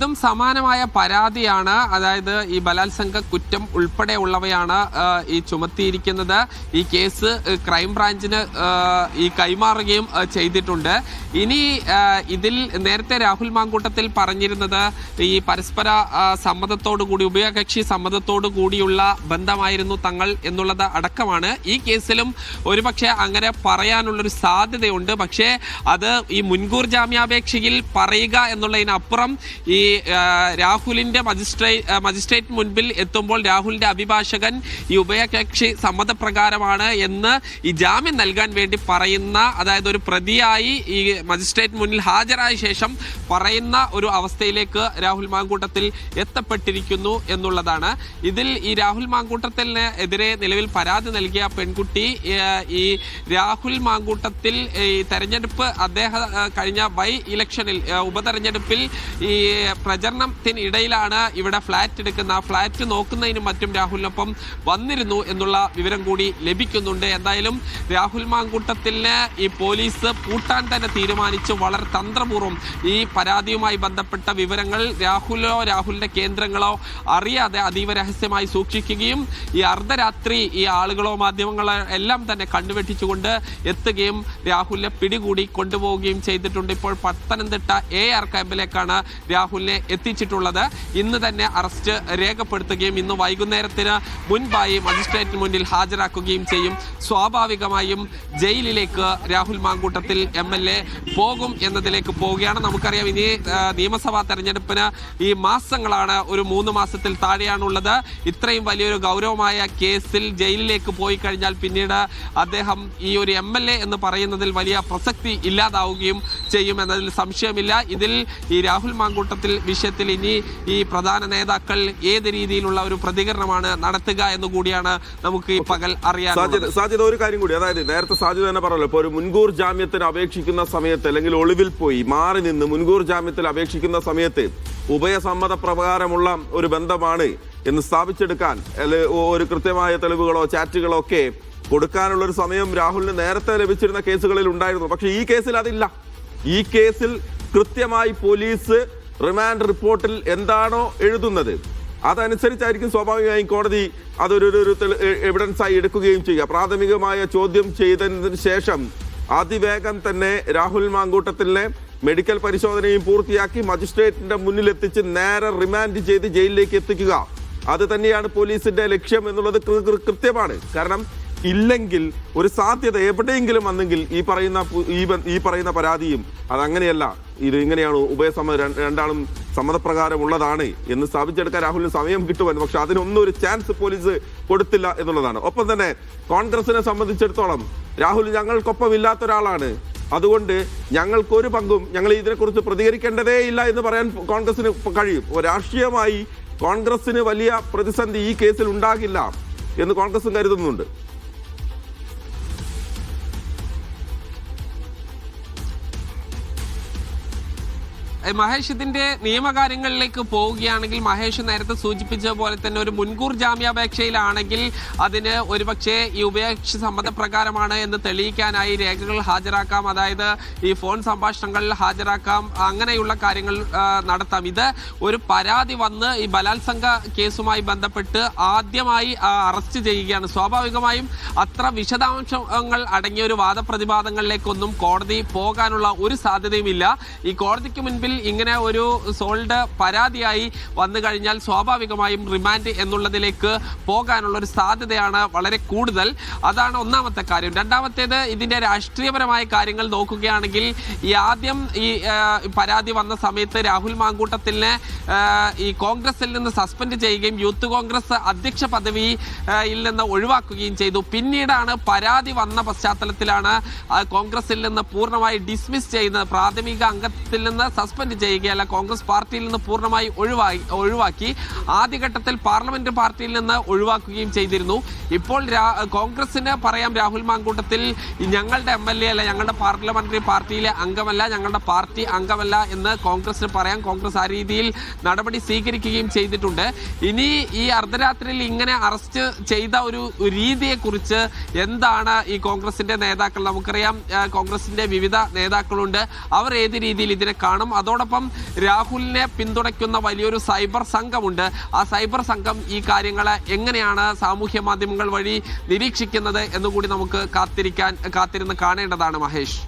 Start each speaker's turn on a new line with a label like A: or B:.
A: ഇതും സമാനമായ പരാതിയാണ് അതായത് ഈ ബലാത്സംഗ കുറ്റം ഉൾപ്പെടെയുള്ളവയാണ് ഈ ചുമത്തിയിരിക്കുന്നത്. ഈ കേസ് ക്രൈംബ്രാഞ്ചിന് ഈ കൈമാറുകയും ചെയ്തിട്ടുണ്ട്. ഇനി ഇതിൽ നേരത്തെ രാഹുൽ മാങ്കൂട്ടത്തിൽ പറഞ്ഞിരുന്നത് ഈ പരസ്പര സമ്മതത്തോടു കൂടി ഉഭയകക്ഷി സമ്മതത്തോടു കൂടിയുള്ള ബന്ധമായിരുന്നു തങ്ങൾ എന്നുള്ളത് അടക്കമാണ്. ഈ കേസിലും ഒരുപക്ഷെ അങ്ങനെ പറയാനുള്ളൊരു സാധ്യതയുണ്ട്. പക്ഷേ അത് ഈ മുൻകൂർ ജാമ്യാപേക്ഷയിൽ പറയുക എന്നുള്ളതിനപ്പുറം ഈ രാഹുലിന്റെ മജിസ്ട്രേറ്റ് മജിസ്ട്രേറ്റ് മുൻപിൽ എത്തുമ്പോൾ രാഹുലിന്റെ അഭിഭാഷകൻ ഈ ഉഭയകക്ഷി സമ്മതപ്രകാരമാണ് എന്ന് ഈ ജാമ്യം നൽകാൻ വേണ്ടി പറയുന്ന അതായത് ഒരു പ്രതിയായി ഈ മജിസ്ട്രേറ്റ് മുന്നിൽ ഹാജരായ ശേഷം പറയുന്ന ഒരു അവസ്ഥയിലേക്ക് രാഹുൽ മാങ്കൂട്ടത്തിൽ എത്തപ്പെട്ടിരിക്കുന്നു എന്നുള്ളതാണ്. ഇതിൽ ഈ രാഹുൽ മാങ്കൂട്ടത്തിന് എതിരെ നിലവിൽ പരാതി നൽകിയ പെൺകുട്ടി ഈ രാഹുൽ മാങ്കൂട്ടത്തിൽ ഈ തെരഞ്ഞെടുപ്പ് അദ്ദേഹം കഴിഞ്ഞ ബൈ ഇലക്ഷനിൽ ഉപതെരഞ്ഞെടുപ്പിൽ ഈ പ്രചരണത്തിന് ഇടയിലാണ് ഇവിടെ ഫ്ളാറ്റ് എടുക്കുന്ന. ആ ഫ്ലാറ്റ് നോക്കുന്നതിനും മറ്റും രാഹുലിനൊപ്പം വന്നിരുന്നു എന്നുള്ള വിവരം കൂടി ലഭിക്കുന്നുണ്ട്. എന്തായാലും രാഹുൽ മാങ്കൂട്ടത്തിന് ഈ പോലീസ് പൂട്ടാൻ തന്നെ തീരുമാനിച്ചു. വളരെ തന്ത്രപൂർവം ഈ പരാതിയുമായി ബന്ധപ്പെട്ട വിവരങ്ങൾ രാഹുലോ രാഹുലിന്റെ കേന്ദ്രങ്ങളോ അറിയാതെ അതീവ രഹസ്യമായി സൂക്ഷിക്കുകയും ഈ അർദ്ധരാത്രി ഈ ആളുകളോ മാധ്യമങ്ങളോ എല്ലാം തന്നെ കണ്ടുവെട്ടിച്ചുകൊണ്ട് എത്തുകയും രാഹുലിനെ പിടികൂടി കൊണ്ടുപോവുകയും ചെയ്തിട്ടുണ്ട്. ഇപ്പോൾ പത്തനംതിട്ട എ ആർ ക്യാമ്പിലേക്കാണ് രാഹുലിനെ എത്തിച്ചിട്ടുള്ളത്. ഇന്ന് തന്നെ അറസ്റ്റ് രേഖപ്പെടുത്തുകയും ഇന്ന് വൈകുന്നേരത്തിന് മുൻപായി മജിസ്ട്രേറ്റിന് മുന്നിൽ ഹാജരാക്കുകയും ചെയ്യും. സ്വാഭാവികമായും ജയിലിലേക്ക് Rahul Mamkootathil M L A പോകും എന്നതിലേക്ക് പോവുകയാണ്. നമുക്കറിയാം ഇനി നിയമസഭാ തെരഞ്ഞെടുപ്പിന് ഈ മാസങ്ങളാണ് ഒരു മൂന്ന് മാസത്തിൽ താഴെയാണുള്ളത്. ഇത്രയും വലിയൊരു ഗൗരവമായ കേസിൽ ജയിലിലേക്ക് പോയി കഴിഞ്ഞാൽ പിന്നീട് അദ്ദേഹം ഈ ഒരു എം എൽ എ എന്ന് പറയുന്നതിൽ വലിയ പ്രസക്തി ഇല്ലാതാവുകയും ചെയ്യും എന്നതിൽ സംശയമില്ല. ഇതിൽ ഈ രാഹുൽ മാങ്കൂട്ടത്തിൽ വിഷയത്തിൽ ഇനി ഈ പ്രധാന നേതാക്കൾ ഏത് രീതിയിലുള്ള ഒരു പ്രതികരണമാണ് നടത്തുക എന്ന് കൂടിയാണ് നമുക്ക് ഈ പകൽ അറിയാൻ
B: സാധ്യത സാധ്യത ഒരു കാര്യം കൂടി അതായത് നേരത്തെ സാധ്യത തന്നെ പറഞ്ഞല്ലോ ഇപ്പോൾ ഒരു മുൻകൂർ ജാമ്യത്തിന് അപേക്ഷിക്കുന്ന സമയത്ത് അല്ലെങ്കിൽ ഒളിവിൽ പോയി മാറി നിന്ന് മുൻകൂർ ജാമ്യത്തിൽ അപേക്ഷിക്കുന്ന സമയത്ത് ഉഭയസമ്മത പ്രകാരമുള്ള ഒരു ബന്ധമാണ് എന്ന് സ്ഥാപിച്ചെടുക്കാൻ അല്ലെ ഒരു കൃത്യമായ തെളിവുകളോ ചാറ്റുകളോ ഒക്കെ കൊടുക്കാനുള്ള ഒരു സമയം രാഹുലിന് നേരത്തെ ലഭിച്ചിരുന്ന കേസുകളിൽ ഉണ്ടായിരുന്നു. പക്ഷേ ഈ കേസിൽ അതില്ല. ഈ കേസിൽ കൃത്യമായി പോലീസ് റിമാൻഡ് റിപ്പോർട്ടിൽ എന്താണോ എഴുതുന്നത്. അതനുസരിച്ചായിരിക്കും സ്വാഭാവികമായും കോടതി അതൊരു ഒരു- എവിഡൻസായി എടുക്കുകയും ചെയ്യുക. പ്രാഥമികമായ ചോദ്യം ചെയ്തതിന് ശേഷം അതിവേഗം തന്നെ രാഹുൽ മാങ്കൂട്ടത്തിനെ മെഡിക്കൽ പരിശോധനയും പൂർത്തിയാക്കി മജിസ്ട്രേറ്റിന്റെ മുന്നിൽ എത്തിച്ച് നേരെ റിമാൻഡ് ചെയ്ത് ജയിലിലേക്ക് എത്തിക്കുക. അത് തന്നെയാണ് പോലീസിന്റെ ലക്ഷ്യം എന്നുള്ളത് കൃത്യമാണ്. കാരണം ഇല്ലെങ്കിൽ ഒരു സാധ്യത എവിടെയെങ്കിലും വന്നെങ്കിൽ ഈ പറയുന്ന ഈ പറയുന്ന പരാതിയും അതങ്ങനെയല്ല. ഇത് ഇങ്ങനെയാണ് ഉഭയസമ്മ ര- രണ്ടാളും സമ്മതപ്രകാരമുള്ളതാണ് എന്ന് സ്ഥാപിച്ചെടുക്കാൻ രാഹുലിന് സമയം കിട്ടുമായിരുന്നു പക്ഷെ അതിനൊന്നും ഒരു ചാൻസ് പോലീസ് കൊടുത്തില്ല എന്നുള്ളതാണ്. ഒപ്പം തന്നെ കോൺഗ്രസിനെ സംബന്ധിച്ചിടത്തോളം രാഹുൽ ഞങ്ങൾക്കൊപ്പം ഇല്ലാത്ത ഒരാളാണ് അതുകൊണ്ട് ഞങ്ങൾക്കൊരു പങ്കും ഞങ്ങൾ ഇതിനെക്കുറിച്ച് പ്രതികരിക്കേണ്ടതേ ഇല്ല എന്ന് പറയാൻ കോൺഗ്രസിന് കഴിയും. രാഷ്ട്രീയമായി കോൺഗ്രസിന് വലിയ പ്രതിസന്ധി ഈ കേസിൽ ഉണ്ടാകില്ല എന്ന് കോൺഗ്രസും കരുതുന്നുണ്ട്.
A: മഹേഷ് ഇതിന്റെ നിയമകാര്യങ്ങളിലേക്ക് പോവുകയാണെങ്കിൽ മഹേഷ് നേരത്തെ സൂചിപ്പിച്ച പോലെ തന്നെ ഒരു മുൻകൂർ ജാമ്യാപേക്ഷയിലാണെങ്കിൽ അതിന് ഒരുപക്ഷെ ഈ ഉപേക്ഷ സമ്മതപ്രകാരമാണ് എന്ന് തെളിയിക്കാനായി രേഖകൾ ഹാജരാക്കാം. അതായത് ഈ ഫോൺ സംഭാഷണങ്ങൾ ഹാജരാക്കാം. അങ്ങനെയുള്ള കാര്യങ്ങൾ നടത്താം. ഇത് ഒരു പരാതി വന്ന് ഈ ബലാത്സംഗ കേസുമായി ബന്ധപ്പെട്ട് ആദ്യമായി അറസ്റ്റ് ചെയ്യുകയാണ്. സ്വാഭാവികമായും അത്ര വിശദാംശങ്ങൾ അടങ്ങിയ ഒരു വാദപ്രതിവാദങ്ങളിലേക്കൊന്നും കോടതി പോകാനുള്ള ഒരു സാധ്യതയുമില്ല. ഈ കോടതിക്ക് മുൻപിൽ ഇങ്ങനെ ഒരു സോൾഡ് പരാതിയായി വന്നു കഴിഞ്ഞാൽ സ്വാഭാവികമായും റിമാൻഡ് എന്നുള്ളതിലേക്ക് പോകാനുള്ള ഒരു സാധ്യതയാണ് വളരെ കൂടുതൽ. അതാണ് ഒന്നാമത്തെ കാര്യം. രണ്ടാമത്തേത് ഇതിന്റെ രാഷ്ട്രീയപരമായ കാര്യങ്ങൾ നോക്കുകയാണെങ്കിൽ ഈ ആദ്യം ഈ പരാതി വന്ന സമയത്ത് രാഹുൽ മാങ്കൂട്ടത്തിനെ ഈ കോൺഗ്രസിൽ നിന്ന് സസ്പെൻഡ് ചെയ്യുകയും യൂത്ത് കോൺഗ്രസ് അധ്യക്ഷ പദവിയിൽ നിന്ന് ഒഴിവാക്കുകയും ചെയ്തു. പിന്നീടാണ് പരാതി വന്ന പശ്ചാത്തലത്തിലാണ് കോൺഗ്രസിൽ നിന്ന് പൂർണമായി ഡിസ്മിസ് ചെയ്യുന്നത്. പ്രാഥമിക അംഗത്തിൽ നിന്ന് സസ്പെൻഡ് ചെയ്യുകയല്ല. കോൺഗ്രസ് പാർട്ടിയിൽ നിന്ന് പൂർണമായി ഒഴിവാക്കി ഒഴിവാക്കി. ആദ്യഘട്ടത്തിൽ പാർലമെന്റ് പാർട്ടിയിൽ നിന്ന് ഒഴിവാക്കുകയും ചെയ്തിരുന്നു. ഇപ്പോൾ കോൺഗ്രസിന് പറയാം രാഹുൽ മാങ്കൂട്ടത്തിൽ ഞങ്ങളുടെ എം എൽ എ അല്ല ഞങ്ങളുടെ പാർലമെന്ററി പാർട്ടിയിലെ അംഗമല്ല ഞങ്ങളുടെ പാർട്ടി അംഗമല്ല എന്ന് കോൺഗ്രസിന് പറയാം. കോൺഗ്രസ് ആ രീതിയിൽ നടപടി സ്വീകരിക്കുകയും ചെയ്തിട്ടുണ്ട്. ഇനി ഈ അർദ്ധരാത്രിയിൽ ഇങ്ങനെ അറസ്റ്റ് ചെയ്ത ഒരു രീതിയെക്കുറിച്ച് എന്താണ് ഈ കോൺഗ്രസിന്റെ നേതാക്കൾ? നമുക്കറിയാം കോൺഗ്രസിന്റെ വിവിധ നേതാക്കളുണ്ട്. അവർ ഏത് രീതിയിൽ ഇതിനെ കാണും? അതോ അതോടൊപ്പം രാഹുലിനെ പിന്തുണയ്ക്കുന്ന വലിയൊരു സൈബർ സംഘമുണ്ട്. ആ സൈബർ സംഘം ഈ കാര്യങ്ങളെ എങ്ങനെയാണ് സാമൂഹ്യ മാധ്യമങ്ങൾ വഴി നിരീക്ഷിക്കുന്നത് എന്നുകൂടി നമുക്ക് കാത്തിരിക്കാൻ കാത്തിരുന്ന് കാണേണ്ടതാണ് മഹേഷ്.